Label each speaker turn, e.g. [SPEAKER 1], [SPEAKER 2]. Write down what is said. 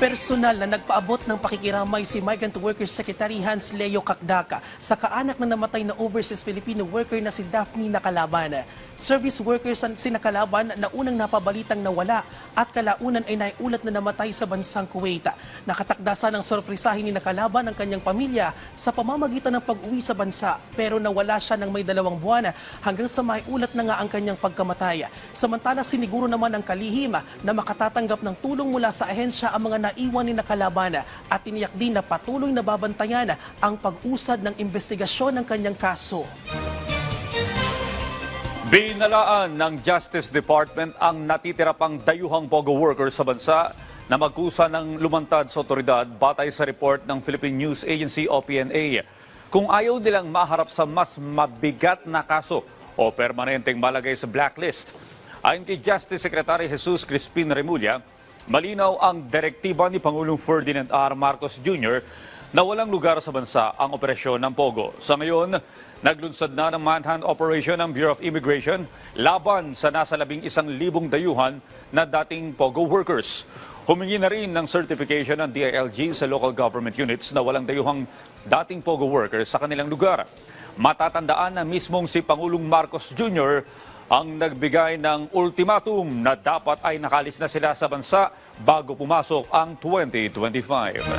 [SPEAKER 1] Personal na nagpaabot ng pakikiramay si Migrant Workers Secretary Hans Leo Kakdaka sa kaanak na namatay na overseas Filipino worker na si Daphne Nakalaban. Service workers ang si Nakalaban na unang napabalitang nawala at kalaunan ay naiulat na namatay sa bansang Kuwait. Nakatakdasan ng sorpresahin ni Nakalaban ang kanyang pamilya sa pamamagitan ng pag-uwi sa bansa pero nawala siya ng may dalawang buwan hanggang sa maiulat na nga ang kanyang pagkamatay. Samantala siniguro naman ang kalihim na makatatanggap ng tulong mula sa ahensya ang mga naiwan ni Nakalaban at tiniyak din na patuloy na babantayan ang pag-usad ng investigasyon ng kanyang kaso.
[SPEAKER 2] Binalaan ng Justice Department ang natitira pang dayuhang POGO workers sa bansa na magkusa ng lumantad sa otoridad batay sa report ng Philippine News Agency o PNA. Kung ayaw nilang maharap sa mas mabigat na kaso o permanenteng malagay sa blacklist. Ayon kay Justice Secretary Jesus Crispin Remulla, malinaw ang direktiba ni Pangulong Ferdinand R. Marcos Jr. na walang lugar sa bansa ang operasyon ng POGO. Sa ngayon, naglunsad na ng manhunt operation ng Bureau of Immigration laban sa nasa labing isang libong dayuhan na dating POGO workers. Humingi na rin ng certification ng DILG sa local government units na walang dayuhang dating POGO workers sa kanilang lugar. Matatandaan na mismong si Pangulong Marcos Jr. ang nagbigay ng ultimatum na dapat ay nakalis na sila sa bansa bago pumasok ang 2025.